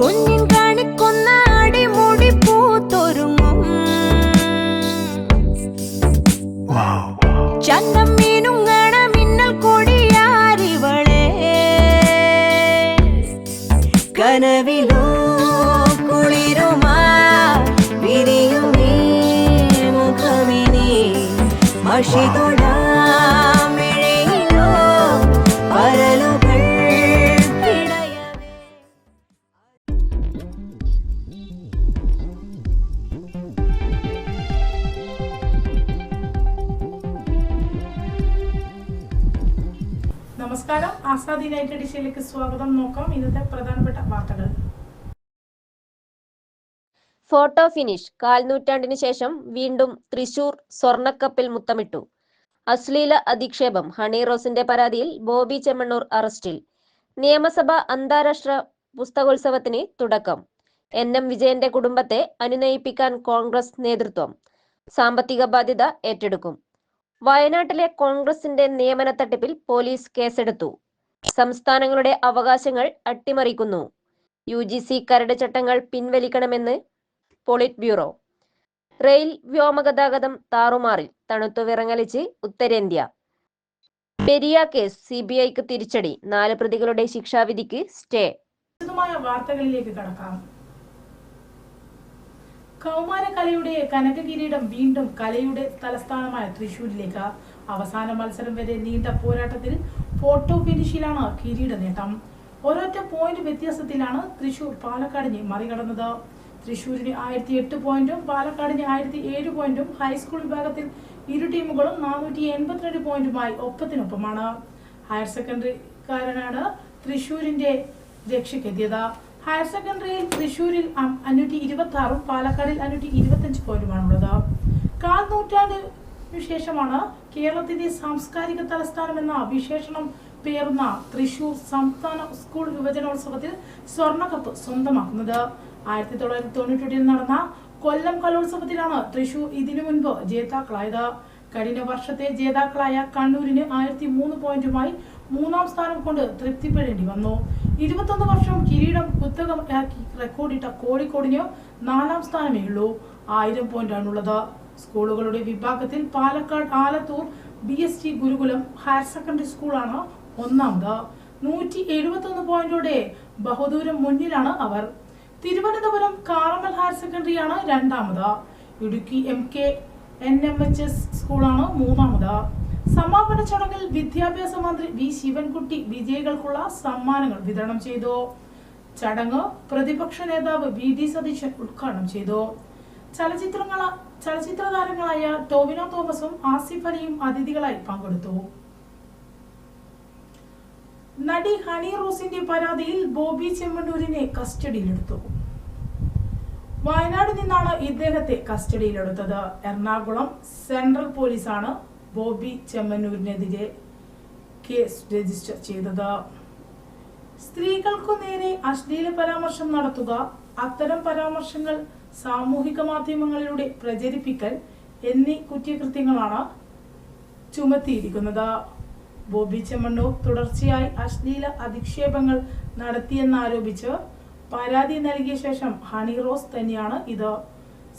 കുഞ്ഞിൻ കാണിക്കൊന്ന അടിമുടി പൂത്തൊരുങ്ങും. ചന്തം മീനുങ്ങണ മിന്നൽ കൊടിയാരിവളെ. കനവിലോ നമസ്കാരം. ആസാദ് യുണൈറ്റഡ് ഇഷ്യയിലേക്ക് സ്വാഗതം. നോക്കാം ഇന്നത്തെ പ്രധാനപ്പെട്ട വാർത്തകൾ. Photo finish. കാൽനൂറ്റാണ്ടിന് ശേഷം വീണ്ടും തൃശൂർ സ്വർണക്കപ്പിൽ മുത്തമിട്ടു. അശ്ലീല അധിക്ഷേപം. ഹണി റോസിന്റെ പരാതിയിൽ ബോബി ചെമ്മണ്ണൂർ അറസ്റ്റിൽ. നിയമസഭ അന്താരാഷ്ട്ര പുസ്തകോത്സവത്തിന് തുടക്കം. എൻ എം വിജയന്റെ കുടുംബത്തെ അനുനയിപ്പിക്കാൻ കോൺഗ്രസ് നേതൃത്വം. സാമ്പത്തിക ബാധ്യത ഏറ്റെടുക്കും. വയനാട്ടിലെ കോൺഗ്രസിന്റെ നിയമന തട്ടിപ്പിൽ പോലീസ് കേസെടുത്തു. സംസ്ഥാനങ്ങളുടെ അവകാശങ്ങൾ അട്ടിമറിക്കുന്നു. യു ജി സി കരട് ചട്ടങ്ങൾ പിൻവലിക്കണമെന്ന് പോളിറ്റ് ബ്യൂറോ റെയിൽ വ്യോമഗതാഗതം താറുമാറി തണുത്തു വിറങ്ങലിച്ച് ഉത്തരേന്ത്യ. പെരിയ കേസ് സി ബി ഐക്ക് തിരിച്ചടി. നാല് പ്രതികളുടെ ശിക്ഷാവിധിക്ക് സ്റ്റേ. വാർത്തകളിലേക്ക് കടക്കാം. കൗമാര കലയുടെ കനക കിരീടം വീണ്ടും കലയുടെ തലസ്ഥാനമായ തൃശൂരിലേക്ക് അവസാന മത്സരം വരെ നീണ്ട പോരാട്ടത്തിൽ ഫോട്ടോ ഫിനിഷിലാണ് കിരീട നേട്ടം. ഒരൊറ്റ പോയിന്റ് വ്യത്യാസത്തിലാണ് തൃശൂർ പാലക്കാടിനെ മറികടന്നത്. തൃശൂരിന് ആയിരത്തി എട്ട് പോയിന്റും പാലക്കാടിന് ആയിരത്തി ഏഴ് പോയിന്റും ഹൈസ്കൂൾ വിഭാഗത്തിൽ ഇരു ടീമുകളും നാനൂറ്റി എൺപത്തിരണ്ട് പോയിന്റുമായി ഒപ്പത്തിനൊപ്പമാണ്. ഹയർ സെക്കൻഡറി കാരനാണ് തൃശൂരിന്റെ രക്ഷയ്ക്കെത്തിയത്. ഹയർ സെക്കൻഡറിയിൽ തൃശ്ശൂരിൽ അഞ്ഞൂറ്റി ഇരുപത്തി ആറും പാലക്കാടിൽ അഞ്ഞൂറ്റി ഇരുപത്തി പോയിന്റുമാണുള്ളത് കാൽ നൂറ്റാണ്ടിനു ശേഷമാണ് കേരളത്തിന്റെ സാംസ്കാരിക തലസ്ഥാനം എന്ന വിശേഷണം പേർന്ന തൃശൂർ സംസ്ഥാന സ്കൂൾ യുവജനോത്സവത്തിൽ സ്വർണക്കപ്പ് സ്വന്തമാക്കുന്നത്. ആയിരത്തി തൊള്ളായിരത്തി തൊണ്ണൂറ്റി നടന്ന കൊല്ലം കലോത്സവത്തിലാണ് തൃശൂർ ഇതിനു മുൻപ് ജേതാക്കളായത്. കഴിഞ്ഞ വർഷത്തെ ജേതാക്കളായ കണ്ണൂരിന് ആയിരത്തി മൂന്ന് പോയിന്റുമായി മൂന്നാം സ്ഥാനം കൊണ്ട് തൃപ്തിപ്പെടേണ്ടി വന്നു. ഇരുപത്തൊന്ന് വർഷം കിരീടം കുത്തകമാക്കി റെക്കോർഡിട്ട കോഴിക്കോടിന് നാലാം സ്ഥാനമേ ഉള്ളൂ. ആയിരം പോയിന്റാണുള്ളത് സ്കൂളുകളുടെ വിഭാഗത്തിൽ Palakkad Alathur B S T Gurukulam higher secondary സ്കൂളാണ് ഒന്നാമത്. നൂറ്റി എഴുപത്തൊന്ന് പോയിന്റോടെ ബഹുദൂരം മുന്നിലാണ് അവർ. തിരുവനന്തപുരം കാറമൽ ഹയർ സെക്കൻഡറിയാണ് രണ്ടാമത്. Idukki M K N M H S സ്കൂളാണ് മൂന്നാമത്. സമാപന ചടങ്ങിൽ വിദ്യാഭ്യാസ മന്ത്രി വി ശിവൻകുട്ടി വിജയികൾക്കുള്ള സമ്മാനങ്ങൾ വിതരണം ചെയ്തു. ചടങ്ങ് പ്രതിപക്ഷ നേതാവ് വി ഡി സതീശൻ ഉദ്ഘാടനം ചെയ്തു. ചലച്ചിത്രങ്ങള ചലച്ചിത്ര താരങ്ങളായ ടോവിനോ തോമസും ആസിഫ് അലിയും അതിഥികളായി പങ്കെടുത്തു. നടി ഹണി റോസിന്റെ പരാതിയിൽ ബോബി ചെമ്മണ്ണൂരിനെ കസ്റ്റഡിയിലെടുത്തു. വയനാട് നിന്നാണ് ഇദ്ദേഹത്തെ കസ്റ്റഡിയിലെടുത്തത്. എറണാകുളം സെൻട്രൽ പോലീസാണ് ബോബി ചെമ്മന്നൂരിനെതിരെ കേസ് രജിസ്റ്റർ ചെയ്തത്. സ്ത്രീകൾക്കു നേരെ അശ്ലീല പരാമർശം നടത്തുക അത്തരം പരാമർശങ്ങൾ സാമൂഹിക മാധ്യമങ്ങളിലൂടെ പ്രചരിപ്പിക്കൽ എന്നീ കുറ്റകൃത്യങ്ങളാണ് ചുമത്തിയിരിക്കുന്നത്. ബോബി ചെമ്മണ്ണൂർ തുടർച്ചയായി അശ്ലീല അധിക്ഷേപങ്ങൾ നടത്തിയെന്നാരോപിച്ച് പരാതി നൽകിയ ശേഷം ഹണി റോസ് തന്നെയാണ് ഇത്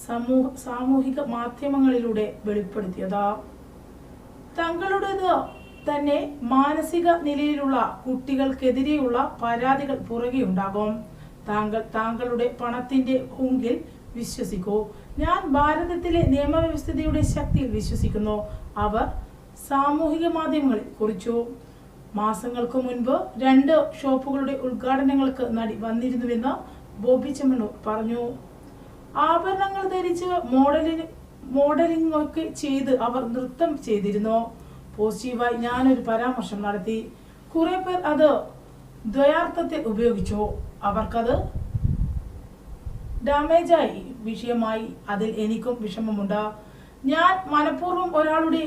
സമൂഹ സാമൂഹിക മാധ്യമങ്ങളിലൂടെ വെളിപ്പെടുത്തിയത്. തങ്ങളുടേത് തന്നെ മാനസിക നിലയിലുള്ള കുട്ടികൾക്കെതിരെയുള്ള പരാതികൾ പുറകെ ഉണ്ടാകും താങ്കൾ താങ്കളുടെ പണത്തിന്റെ ഹുങ്കിൽ വിശ്വസിക്കൂ. ഞാൻ ഭാരതത്തിലെ നിയമവ്യവസ്ഥയുടെ ശക്തിയിൽ വിശ്വസിക്കുന്നു. അവർ സാമൂഹിക മാധ്യമങ്ങളിൽ കുറിച്ചു. മാസങ്ങൾക്ക് മുൻപ് രണ്ട് ഷോപ്പുകളുടെ ഉദ്ഘാടനങ്ങൾക്ക് നടി വന്നിരുന്നുവെന്ന് ബോബി ചെമ്മണ്ണൂർ പറഞ്ഞു. ആഭരണങ്ങൾ ധരിച്ച് മോഡലിന് മോഡലിംഗ് ഒക്കെ ചെയ്ത് അവർ നൃത്തം ചെയ്തിരുന്നു. പോസിറ്റീവായി ഞാനൊരു പരാമർശം നടത്തി. കുറെ പേർ അത് ദ്വയാർത്ഥത്തിൽ ഉപയോഗിച്ചു. അവർക്കത് ഡാമേജായി. വിഷയമായി അതിൽ എനിക്കും വിഷമമുണ്ട്. ഞാൻ മനഃപൂർവം ഒരാളുടെ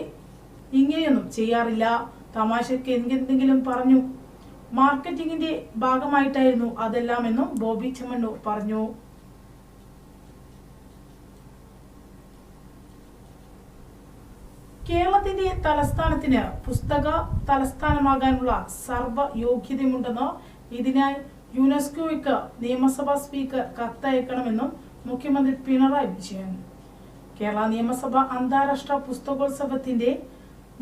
ഇങ്ങനെയൊന്നും ചെയ്യാറില്ല. തമാശയ്ക്ക് എന്തെങ്കിലും പറഞ്ഞു മാർക്കറ്റിങ്ങിന്റെ ഭാഗമായിട്ടായിരുന്നു അതെല്ലാം എന്നും ബോബി ചെമ്മണ്ണൂർ പറഞ്ഞു. കേരളത്തിന്റെ തലസ്ഥാനത്തിന് പുസ്തക തലസ്ഥാനമാകാനുള്ള സർവ യോഗ്യതയുമുണ്ടെന്ന് ഇതിനായി യുനെസ്കോയ്ക്ക് നിയമസഭാ സ്പീക്കർ കത്തയക്കണമെന്നും മുഖ്യമന്ത്രി പിണറായി വിജയൻ. കേരള നിയമസഭ അന്താരാഷ്ട്ര പുസ്തകോത്സവത്തിന്റെ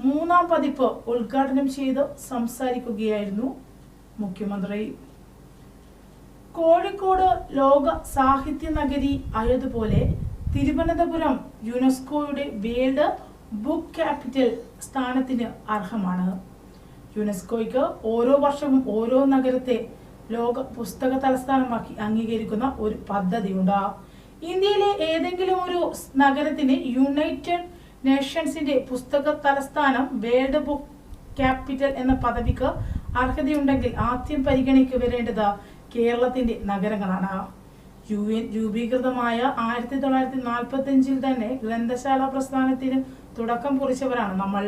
മൂന്നാം പതിപ്പ് ഉദ്ഘാടനം ചെയ്ത് സംസാരിക്കുകയായിരുന്നു മുഖ്യമന്ത്രി. കോഴിക്കോട് ലോക സാഹിത്യ നഗരി ആയതുപോലെ തിരുവനന്തപുരം യുനെസ്കോയുടെ വേൾഡ് ബുക്ക് ക്യാപിറ്റൽ സ്ഥാനത്തിന് അർഹമാണ്. യുനെസ്കോയ്ക്ക് ഓരോ വർഷവും ഓരോ നഗരത്തെ ലോക പുസ്തക തലസ്ഥാനമാക്കി അംഗീകരിക്കുന്ന ഒരു പദ്ധതിയുണ്ട്. ഇന്ത്യയിലെ ഏതെങ്കിലും ഒരു നഗരത്തിന് യുണൈറ്റഡ് നേഷൻസിന്റെ പുസ്തക തലസ്ഥാനം വേൾഡ് ബുക്ക് ക്യാപിറ്റൽ എന്ന പദവിക്ക് അർഹതയുണ്ടെങ്കിൽ ആദ്യം പരിഗണിക്ക് വരേണ്ടത് കേരളത്തിന്റെ നഗരങ്ങളാണ്. യു എൻ രൂപീകൃതമായ ആയിരത്തി തൊള്ളായിരത്തി നാൽപ്പത്തി അഞ്ചിൽ തന്നെ ഗ്രന്ഥശാല പ്രസ്ഥാനത്തിന് തുടക്കം കുറിച്ചവരാണ് നമ്മൾ.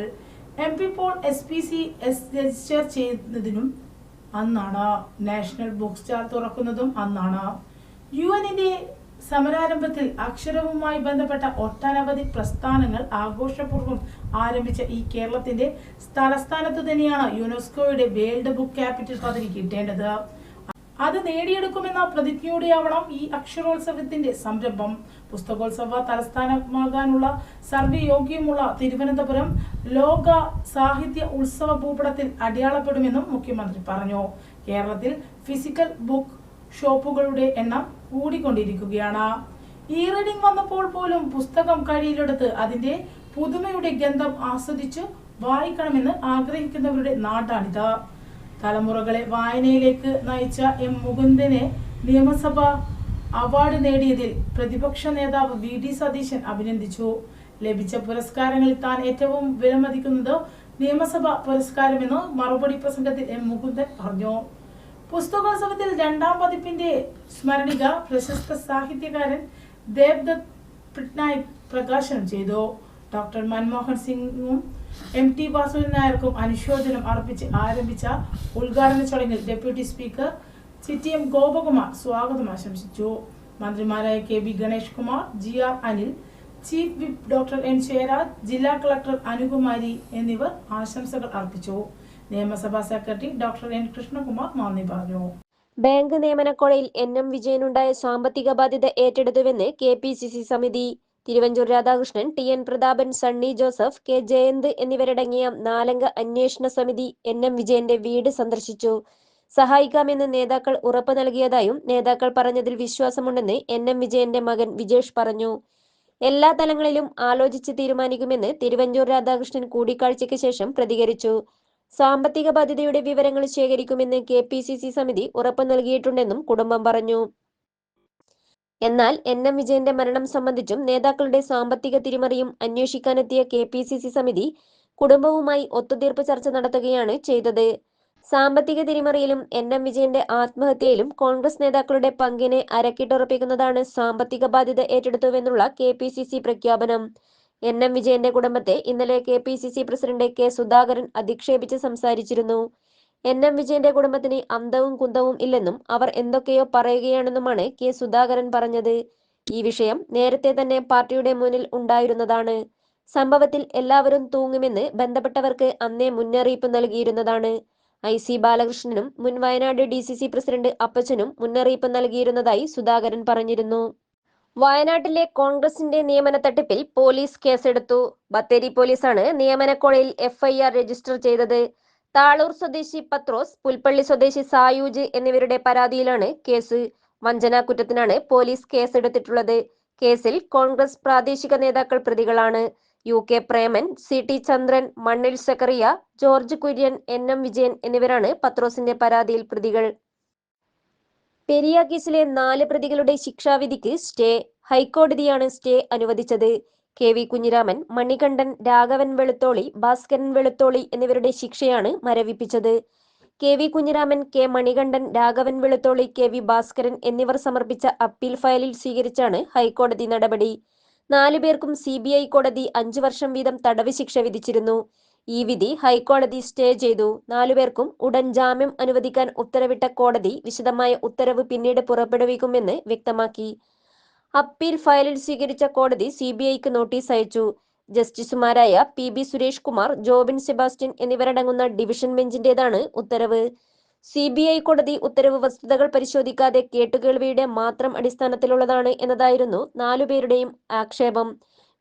M P Paul S P C S register ചെയ്യുന്നതിനും അന്നാണ് നാഷണൽ ബുക്ക് സ്റ്റാൾ തുറക്കുന്നതും അന്നാണ്. യു എന്നിന്റെ സമരാരംഭത്തിൽ അക്ഷരവുമായി ബന്ധപ്പെട്ട ഒട്ടനവധി പ്രസ്ഥാനങ്ങൾ ആഘോഷപൂർവം ആരംഭിച്ച ഈ കേരളത്തിന്റെ തലസ്ഥാനത്ത് തന്നെയാണ് യുനെസ്കോയുടെ വേൾഡ് ബുക്ക് ക്യാപിറ്റൽ പദവി കിട്ടേണ്ടത്. അത് നേടിയെടുക്കുമെന്ന പ്രതിജ്ഞയോടെയാവണം ഈ അക്ഷരോത്സവത്തിന്റെ സംരംഭം. പുസ്തകോത്സവ തലസ്ഥാനമാകാനുള്ള സർവയോഗ്യമുള്ള തിരുവനന്തപുരം ലോക സാഹിത്യ ഉത്സവ ഭൂപടത്തിൽ അടയാളപ്പെടുമെന്നും മുഖ്യമന്ത്രി പറഞ്ഞു. കേരളത്തിൽ ഫിസിക്കൽ ബുക്ക് ഷോപ്പുകളുടെ എണ്ണം കൂടിക്കൊണ്ടിരിക്കുകയാണ്. ഇ റീഡിംഗ് വന്നപ്പോൾ പോലും പുസ്തകം കഴിയിലെടുത്ത് അതിന്റെ പുതുമയുടെ ഗന്ധം ആസ്വദിച്ച് വായിക്കണമെന്ന് ആഗ്രഹിക്കുന്നവരുടെ നാടാണിത്. തലമുറകളെ വായനയിലേക്ക് നയിച്ച എം മുകുന്ദനെ നിയമസഭ അവാർഡ് നേടിയതിൽ പ്രതിപക്ഷ നേതാവ് വി ഡി സതീശൻ അഭിനന്ദിച്ചു. ലഭിച്ച പുരസ്കാരങ്ങളിൽ താൻ ഏറ്റവും വിലമതിക്കുന്നത് നിയമസഭ പുരസ്കാരമെന്ന് മറുപടി പ്രസംഗത്തിൽ എം മുകുന്ദൻ പറഞ്ഞു. പുസ്തകോത്സവത്തിൽ രണ്ടാം പതിപ്പിന്റെ സ്മരണിക പ്രശസ്ത സാഹിത്യകാരൻ ദേവ്ദത്ത് പട്നായിക് പ്രകാശനം ചെയ്തു. ഡോക്ടർ മൻമോഹൻ സിംഗും എം ടി വാസുവിൻ നായർക്കും അനുശോചനം അർപ്പിച്ച് ആരംഭിച്ച ഉദ്ഘാടന ചടങ്ങിൽ deputy speaker Chitti M Gopakumar സ്വാഗതം ആശംസിച്ചു. മന്ത്രിമാരായ K B Ganesh Kumar G R Anil chief whip doctor N Jayaraj ജില്ലാ കളക്ടർ അനുകുമാരി എന്നിവർ ആശംസകൾ അർപ്പിച്ചു. നിയമസഭാ സെക്രട്ടറി ഡോക്ടർ എൻ കൃഷ്ണകുമാർ നന്ദി പറഞ്ഞു. ബാങ്ക് നിയമനക്കൊഴയിൽ എൻ എം വിജയനുണ്ടായ സാമ്പത്തിക ബാധ്യത ഏറ്റെടുത്തുവെന്ന് കെ പി സി സി സമിതി Thiruvanchoor Radhakrishnan T N Prathapan Sunny Joseph K Jayant എന്നിവരടങ്ങിയ നാലംഗ അന്വേഷണ സമിതി എൻ എം വിജയന്റെ വീട് സന്ദർശിച്ചു. സഹായിക്കാമെന്ന് നേതാക്കൾ ഉറപ്പ് നൽകിയതായും നേതാക്കൾ പറഞ്ഞതിൽ വിശ്വാസമുണ്ടെന്ന് എൻ എം വിജയന്റെ മകൻ വിജേഷ് പറഞ്ഞു. എല്ലാ തലങ്ങളിലും ആലോചിച്ച് തീരുമാനിക്കുമെന്ന് തിരുവഞ്ചൂർ രാധാകൃഷ്ണൻ കൂടിക്കാഴ്ചയ്ക്ക് ശേഷം പ്രതികരിച്ചു. സാമ്പത്തിക ബാധ്യതയുടെ വിവരങ്ങൾ ശേഖരിക്കുമെന്ന് കെ സമിതി ഉറപ്പു നൽകിയിട്ടുണ്ടെന്നും കുടുംബം പറഞ്ഞു. എന്നാൽ എൻ എം വിജയന്റെ മരണം സംബന്ധിച്ചും നേതാക്കളുടെ സാമ്പത്തിക തിരിമറിയും അന്വേഷിക്കാനെത്തിയ കെ പി സി സി സമിതി കുടുംബവുമായി ഒത്തുതീർപ്പ് ചർച്ച നടത്തുകയാണ് ചെയ്തത്. സാമ്പത്തിക തിരിമറിയിലും എൻ എം വിജയന്റെ ആത്മഹത്യയിലും കോൺഗ്രസ് നേതാക്കളുടെ പങ്കിനെ അരക്കിട്ടുറപ്പിക്കുന്നതാണ് സാമ്പത്തിക ബാധ്യത ഏറ്റെടുത്തുവെന്നുള്ള കെ പി സി സി പ്രഖ്യാപനം. എൻ എം വിജയന്റെ കുടുംബത്തെ ഇന്നലെ K P C C president K Sudhakaran അധിക്ഷേപിച്ച് സംസാരിച്ചിരുന്നു. എൻ. എം. വിജയന്റെ കുടുംബത്തിന് അന്തവും കുന്തവും ഇല്ലെന്നും അവർ എന്തൊക്കെയോ പറയുകയാണെന്നുമാണ് കെ. സുധാകരൻ പറഞ്ഞത്. ഈ വിഷയം നേരത്തെ തന്നെ പാർട്ടിയുടെ മുന്നിൽ ഉണ്ടായിരുന്നതാണ്. സംഭവത്തിൽ എല്ലാവരും തൂങ്ങുമെന്ന് ബന്ധപ്പെട്ടവർക്ക് അന്നേ മുന്നറിയിപ്പ് നൽകിയിരുന്നതാണ്. ഐ. സി. ബാലകൃഷ്ണനും മുൻ Wayanad D. C. C. President അപ്പച്ചനും മുന്നറിയിപ്പ് നൽകിയിരുന്നതായി സുധാകരൻ പറഞ്ഞിരുന്നു. വയനാട്ടിലെ കോൺഗ്രസിന്റെ നിയമന തട്ടിപ്പിൽ പോലീസ് കേസെടുത്തു. ബത്തേരി പോലീസാണ് നിയമനക്കോഴയിൽ എഫ്ഐആർ രജിസ്റ്റർ ചെയ്തത്. താളൂർ സ്വദേശി പത്രോസ് പുൽപ്പള്ളി സ്വദേശി സായൂജ് എന്നിവരുടെ പരാതിയിലാണ് കേസ് വഞ്ചനാ കുറ്റത്തിനാണ് പോലീസ് കേസെടുത്തിട്ടുള്ളത്. കേസിൽ കോൺഗ്രസ് പ്രാദേശിക നേതാക്കൾ പ്രതികളാണ്. U K Preman C T Chandran Mannil Zachariah George Kurian N M Vijayan എന്നിവരാണ് പത്രോസിന്റെ പരാതിയിൽ പ്രതികൾ. പെരിയ കേസിലെ നാല് പ്രതികളുടെ ശിക്ഷാവിധിക്ക് സ്റ്റേ ഹൈക്കോടതിയാണ് സ്റ്റേ അനുവദിച്ചത്. കെ വി കുഞ്ഞിരാമൻ മണികണ്ഠൻ രാഘവൻ വെളുത്തോളി ഭാസ്കരൻ വെളുത്തോളി എന്നിവരുടെ ശിക്ഷയാണ് മരവിപ്പിച്ചത്. K V Kunhiraman K Manikandan Raghavan Velutholi K V Bhaskaran എന്നിവർ സമർപ്പിച്ച അപ്പീൽ ഫയലിൽ സ്വീകരിച്ചാണ് ഹൈക്കോടതി നടപടി. നാലുപേർക്കും സി ബി ഐ കോടതി അഞ്ചു വർഷം വീതം തടവ് ശിക്ഷ വിധിച്ചിരുന്നു. ഈ വിധി ഹൈക്കോടതി സ്റ്റേ ചെയ്തു. നാലുപേർക്കും ഉടൻ ജാമ്യം അനുവദിക്കാൻ ഉത്തരവിട്ട കോടതി വിശദമായ ഉത്തരവ് പിന്നീട് പുറപ്പെടുവിക്കുമെന്ന് വ്യക്തമാക്കി. അപ്പീൽ ഫയലിൽ സ്വീകരിച്ച കോടതി സി ബി ഐക്ക് നോട്ടീസ് അയച്ചു. ജസ്റ്റിസുമാരായ P B Suresh Kumar Jobin Sebastian എന്നിവരടങ്ങുന്ന ഡിവിഷൻ ബെഞ്ചിന്റേതാണ് ഉത്തരവ്. സി ബി ഐ കോടതി ഉത്തരവ് വസ്തുതകൾ പരിശോധിക്കാതെ കേട്ടുകേൾവിയുടെ മാത്രം അടിസ്ഥാനത്തിലുള്ളതാണ് എന്നതായിരുന്നു നാലുപേരുടെയും ആക്ഷേപം.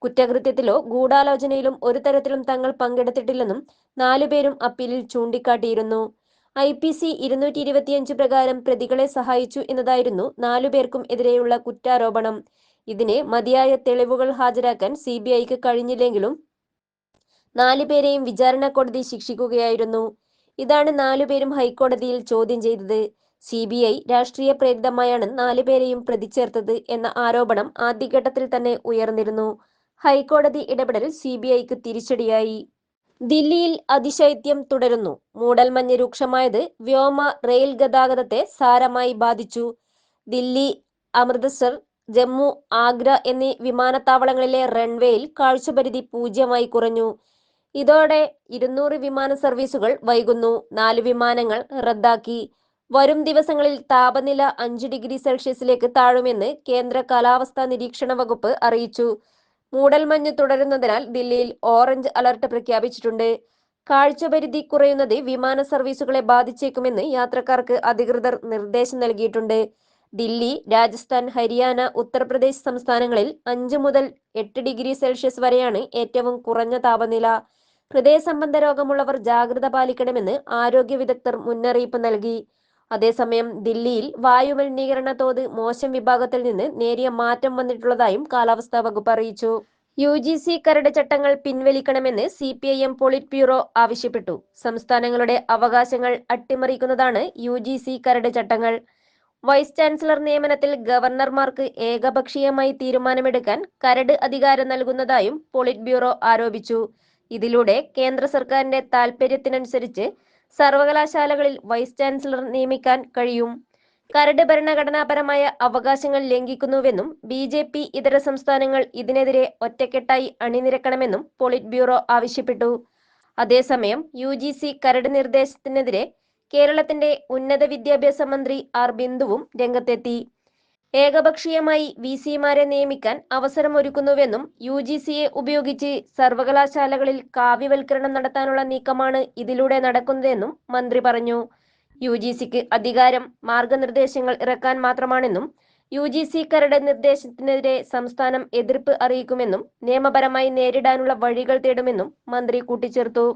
കുറ്റകൃത്യത്തിലോ ഗൂഢാലോചനയിലും ഒരു തരത്തിലും തങ്ങൾ പങ്കെടുത്തിട്ടില്ലെന്നും നാലുപേരും അപ്പീലിൽ ചൂണ്ടിക്കാട്ടിയിരുന്നു. ഐ പി സി ഇരുന്നൂറ്റി ഇരുപത്തിയഞ്ച് പ്രകാരം പ്രതികളെ സഹായിച്ചു എന്നതായിരുന്നു നാലുപേർക്കും എതിരെയുള്ള കുറ്റാരോപണം. ഇതിന് മതിയായ തെളിവുകൾ ഹാജരാക്കാൻ സി ബി ഐക്ക് കഴിഞ്ഞില്ലെങ്കിലും നാലുപേരെയും വിചാരണ കോടതി ശിക്ഷിക്കുകയായിരുന്നു. ഇതാണ് നാലുപേരും ഹൈക്കോടതിയിൽ ചോദ്യം ചെയ്തത്. സി ബി ഐ രാഷ്ട്രീയ പ്രേരിതമായാണ് നാലുപേരെയും പ്രതിച്ചേർത്തത് എന്ന ആരോപണം ആദ്യഘട്ടത്തിൽ തന്നെ ഉയർന്നിരുന്നു. ഹൈക്കോടതി ഇടപെടൽ സി ബി ഐക്ക് തിരിച്ചടിയായി. ദില്ലിയിൽ അതിശൈത്യം തുടരുന്നു. മൂടൽമഞ്ഞ് രൂക്ഷമായത് വ്യോമ റെയിൽ ഗതാഗതത്തെ സാരമായി ബാധിച്ചു. ദില്ലി അമൃത്സർ ജമ്മു ആഗ്ര എന്നീ വിമാനത്താവളങ്ങളിലെ റൺവേയിൽ കാഴ്ചപരിധി പൂജ്യമായി കുറഞ്ഞു. ഇതോടെ ഇരുന്നൂറ് വിമാന സർവീസുകൾ വൈകുന്നു. നാല് വിമാനങ്ങൾ റദ്ദാക്കി. വരും ദിവസങ്ങളിൽ താപനില അഞ്ച് ഡിഗ്രി സെൽഷ്യസിലേക്ക് താഴുമെന്ന് കേന്ദ്ര കാലാവസ്ഥാ നിരീക്ഷണ വകുപ്പ് അറിയിച്ചു. മൂടൽമഞ്ഞ് തുടരുന്നതിനാൽ ദില്ലിയിൽ ഓറഞ്ച് അലർട്ട് പ്രഖ്യാപിച്ചിട്ടുണ്ട്. കാഴ്ചപരിധി കുറയുന്നത് വിമാന സർവീസുകളെ ബാധിച്ചേക്കുമെന്ന് യാത്രക്കാർക്ക് അധികൃതർ നിർദ്ദേശം നൽകിയിട്ടുണ്ട്. ദില്ലി രാജസ്ഥാൻ ഹരിയാന ഉത്തർപ്രദേശ് സംസ്ഥാനങ്ങളിൽ അഞ്ച് മുതൽ എട്ട് ഡിഗ്രി സെൽഷ്യസ് വരെയാണ് ഏറ്റവും കുറഞ്ഞ താപനില. ഹൃദയ സംബന്ധ രോഗമുള്ളവർ ജാഗ്രത പാലിക്കണമെന്ന് ആരോഗ്യ വിദഗ്ധർ മുന്നറിയിപ്പ് നൽകി. അതേസമയം ദില്ലിയിൽ വായുമലിനീകരണ തോത് മോശം വിഭാഗത്തിൽ നിന്ന് നേരിയ മാറ്റം വന്നിട്ടുള്ളതായും കാലാവസ്ഥാ വകുപ്പ് അറിയിച്ചു. യു ജി സി കരട് ചട്ടങ്ങൾ പിൻവലിക്കണമെന്ന് C P I M polit bureau ആവശ്യപ്പെട്ടു. സംസ്ഥാനങ്ങളുടെ അവകാശങ്ങൾ അട്ടിമറിക്കുന്നതാണ് യു ജി സി കരട് ചട്ടങ്ങൾ. വൈസ് ചാൻസലർ നിയമനത്തിൽ ഗവർണർമാർക്ക് ഏകപക്ഷീയമായി തീരുമാനമെടുക്കാൻ കരട് അധികാരം നൽകുന്നതായും പോളിറ്റ് ബ്യൂറോ ആരോപിച്ചു. ഇതിലൂടെ കേന്ദ്ര സർക്കാരിന്റെ താൽപര്യത്തിനനുസരിച്ച് സർവകലാശാലകളിൽ വൈസ് ചാൻസലർ നിയമിക്കാൻ കഴിയും. കരട് ഭരണഘടനാപരമായ അവകാശങ്ങൾ ലംഘിക്കുന്നുവെന്നും ബി ജെ പി ഇതര സംസ്ഥാനങ്ങൾ ഇതിനെതിരെ ഒറ്റക്കെട്ടായി അണിനിരക്കണമെന്നും പോളിറ്റ് ബ്യൂറോ ആവശ്യപ്പെട്ടു. അതേസമയം യു ജി സി കരട് നിർദ്ദേശത്തിനെതിരെ കേരളത്തിന്റെ ഉന്നത വിദ്യാഭ്യാസ മന്ത്രി ആർ ബിന്ദുവും രംഗത്തെത്തി. ഏകപക്ഷീയമായി വി സിമാരെ നിയമിക്കാൻ അവസരമൊരുക്കുന്നുവെന്നും യു ജി സിയെ ഉപയോഗിച്ച് സർവകലാശാലകളിൽ കാവ്യവൽക്കരണം നടത്താനുള്ള നീക്കമാണ് ഇതിലൂടെ നടക്കുന്നതെന്നും മന്ത്രി പറഞ്ഞു. യു ജി സിക്ക് അധികാരം മാർഗനിർദ്ദേശങ്ങൾ ഇറക്കാൻ മാത്രമാണെന്നും യു ജി സി കരട് നിർദ്ദേശത്തിനെതിരെ സംസ്ഥാനം എതിർപ്പ് അറിയിക്കുമെന്നും നിയമപരമായി നേരിടാനുള്ള വഴികൾ തേടുമെന്നും മന്ത്രി കൂട്ടിച്ചേർത്തു.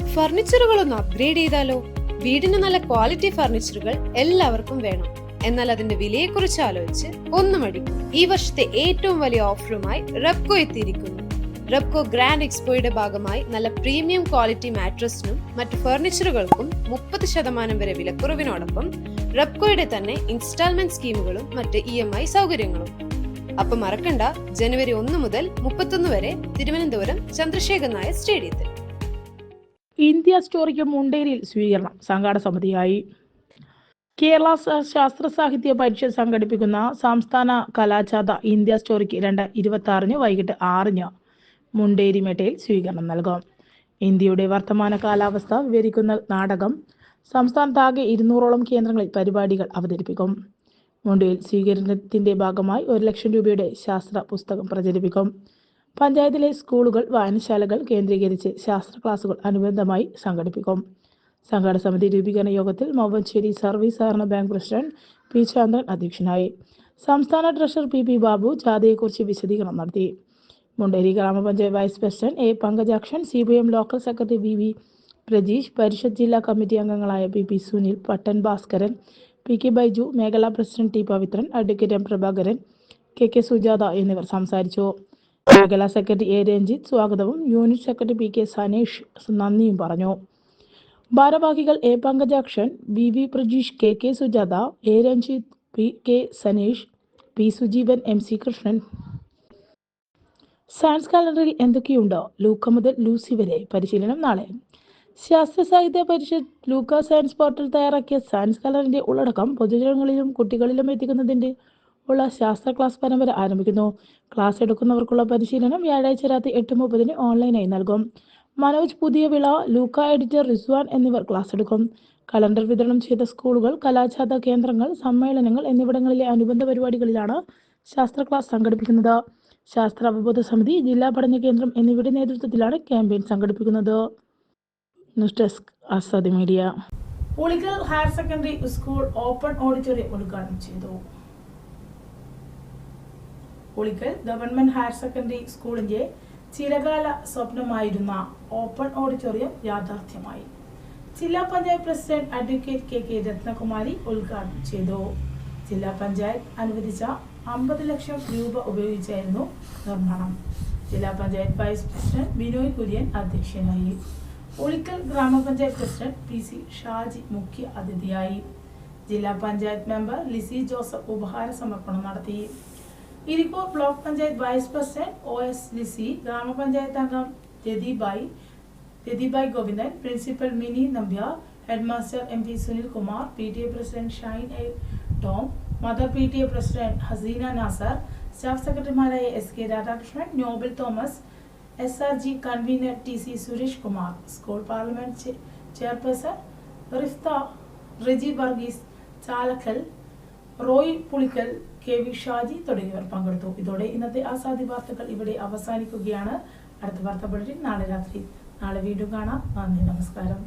ഫർണിച്ചറുകൾ ഒന്ന് അപ്ഗ്രേഡ് ചെയ്താലോ? വീടിന് നല്ല ക്വാളിറ്റി ഫർണിച്ചറുകൾ എല്ലാവർക്കും വേണം. എന്നാൽ അതിന്റെ വിലയെക്കുറിച്ച് ആലോചിച്ച് ഒന്നും അടിക്കും ഈ വർഷത്തെ ഏറ്റവും വലിയ ഓഫറുമായി റെപ്കോ എത്തിയിരിക്കുന്നു. റെപ്കോ ഗ്രാൻഡ് എക്സ്പോയുടെ ഭാഗമായി നല്ല പ്രീമിയം ക്വാളിറ്റി മാട്രസിനും മറ്റ് ഫർണിച്ചറുകൾക്കും മുപ്പത് ശതമാനം വരെ വിലക്കുറവിനോടൊപ്പം റെപ്കോയുടെ തന്നെ ഇൻസ്റ്റാൾമെന്റ് സ്കീമുകളും മറ്റ് ഇ എം ഐ സൗകര്യങ്ങളും. അപ്പൊ മറക്കണ്ട ജനുവരി ഒന്ന് മുതൽ മുപ്പത്തൊന്ന് വരെ തിരുവനന്തപുരം ചന്ദ്രശേഖർ നായർ സ്റ്റേഡിയത്തിൽ. ഇന്ത്യ സ്റ്റോറിക്ക് മുണ്ടേരിയിൽ സ്വീകരണം സംഘാടക സമിതിയായി. കേരള ശാസ്ത്ര സാഹിത്യ പരിഷത്ത് സംഘടിപ്പിക്കുന്ന സംസ്ഥാന കലാജാഥ ഇന്ത്യ സ്റ്റോറിക്ക് രണ്ട് ഇരുപത്തി ആറിന് വൈകിട്ട് ആറിന് മുണ്ടേരിമേട്ടയിൽ സ്വീകരണം നൽകും. ഇന്ത്യയുടെ വർത്തമാന കാലാവസ്ഥ വിവരിക്കുന്ന നാടകം സംസ്ഥാനത്താകെ ഇരുന്നൂറോളം കേന്ദ്രങ്ങളിൽ പരിപാടികൾ അവതരിപ്പിക്കും. മുണ്ടയിൽ സ്വീകരണത്തിന്റെ ഭാഗമായി ഒരു ലക്ഷം രൂപയുടെ ശാസ്ത്ര പുസ്തകം പ്രചരിപ്പിക്കും. പഞ്ചായത്തിലെ സ്കൂളുകൾ വായനശാലകൾ കേന്ദ്രീകരിച്ച് ശാസ്ത്ര ക്ലാസുകൾ അനുബന്ധമായി സംഘടിപ്പിക്കും. സംഘാടക സമിതി രൂപീകരണ യോഗത്തിൽ മൊവ്വഞ്ചേരി സർവീസ് സഹകരണ ബാങ്ക് പ്രസിഡന്റ് പി ചന്ദ്രൻ അധ്യക്ഷനായി. സംസ്ഥാന ട്രഷറർ പി പി ബാബു ജാഥയെക്കുറിച്ച് വിശദീകരണം നടത്തി. മുണ്ടേരി ഗ്രാമപഞ്ചായത്ത് vice president A Pankajakshan C P M local secretary V V Prajeesh Parishad ജില്ലാ കമ്മിറ്റി അംഗങ്ങളായ P P Sunil Pattan Bhaskaran P K Baiju മേഖലാ president T Pavithran advocate M Prabhakaran K K Sujatha എന്നിവർ സംസാരിച്ചു. മേഖലാ secretary A Ranjith സ്വാഗതവും unit secretary P K Sanesh നന്ദിയും പറഞ്ഞു. ഭാരവാഹികൾ A. Pankajakshan V. V. Prajeesh K. K. Sujatha A. Ranjith P. K. Saneesh P. Sujeevan M. C. Krishnan. Science കാലണ്ടറിൽ എന്തൊക്കെയുണ്ടോ? Luca മുതൽ Lucy വരെ. പരിശീലനം നാളെ. Sasthra Sahithya Parishad Luca science portal തയ്യാറാക്കിയ science കലണ്ടറിന്റെ ഉള്ളടക്കം പൊതുജനങ്ങളിലും കുട്ടികളിലും എത്തിക്കുന്നതിന്റെ ഉള്ള ശാസ്ത്ര ക്ലാസ് പരമ്പര ആരംഭിക്കുന്നു. ക്ലാസ് എടുക്കുന്നവർക്കുള്ള പരിശീലനം വ്യാഴാഴ്ച രാത്രി എട്ട് മുപ്പതിന് ഓൺലൈനായി നൽകും. മനോജ് പുതിയ വിള ലൂക്ക എഡിറ്റർ റിസ്വാൻ എന്നിവർ ക്ലാസ് എടുക്കും കലണ്ടർ വിതരണം ചെയ്ത സ്കൂളുകൾ കലാജാഥ കേന്ദ്രങ്ങൾ സമ്മേളനങ്ങൾ എന്നിവിടങ്ങളിലെ അനുബന്ധ പരിപാടികളിലാണ് ശാസ്ത്ര ക്ലാസ് സംഘടിപ്പിക്കുന്നത്. ശാസ്ത്ര അവബോധ സമിതി ജില്ലാ പഠന കേന്ദ്രം എന്നിവയുടെ നേതൃത്വത്തിലാണ് ക്യാമ്പയിൻ സംഘടിപ്പിക്കുന്നത്. News desk Azadi media. Ulikkal higher secondary school open auditorium ഉദ്ഘാടനം ചെയ്തു. ഉളിക്കൽ ഗവൺമെന്റ് ഹയർ സെക്കൻഡറി സ്കൂളിന്റെ ചിരകാല സ്വപ്നമായിരുന്ന ഓപ്പൺ ഓഡിറ്റോറിയം യാഥാർത്ഥ്യമായി. ജില്ലാ panchayat president advocate K K Rathnakumari ഉദ്ഘാടനം ചെയ്തു. ജില്ലാ പഞ്ചായത്ത് അനുവദിച്ച അമ്പത് ലക്ഷം രൂപ ഉപയോഗിച്ചായിരുന്നു നിർമ്മാണം. ജില്ലാ പഞ്ചായത്ത് വൈസ് പ്രസിഡന്റ് ബിനോയ് കുര്യൻ അധ്യക്ഷനായി. ഒളിക്കൽ ഗ്രാമപഞ്ചായത്ത് പ്രസിഡന്റ് പി സി ഷാജി മുഖ്യ അതിഥിയായി. ജില്ലാ പഞ്ചായത്ത് മെമ്പർ ലിസി ജോസഫ് ഉപഹാര സമർപ്പണം നടത്തി. Irikkur block panchayat vice president O S Lissy ഗ്രാമപഞ്ചായത്ത് അംഗം Rathibai Rathibai Govindan principal Mini Nambiar headmaster M P Sunil Kumar P T A president Shine A Tom mother P T A president Haseena Nasser staff സെക്രട്ടറിമാരായ S K Radhakrishnan Noble Thomas S R G convener T C Suresh Kumar school parliament chairperson Rifta Riji Varghese Chalakkal Roy Pulikkal K V Shaji തുടങ്ങിയവർ പങ്കെടുത്തു. ഇതോടെ ഇന്നത്തെ ആസാദി വാർത്തകൾ ഇവിടെ അവസാനിക്കുകയാണ്. അടുത്ത വാർത്ത നാളെ രാത്രി. നാളെ വീണ്ടും കാണാം. നന്ദി നമസ്കാരം.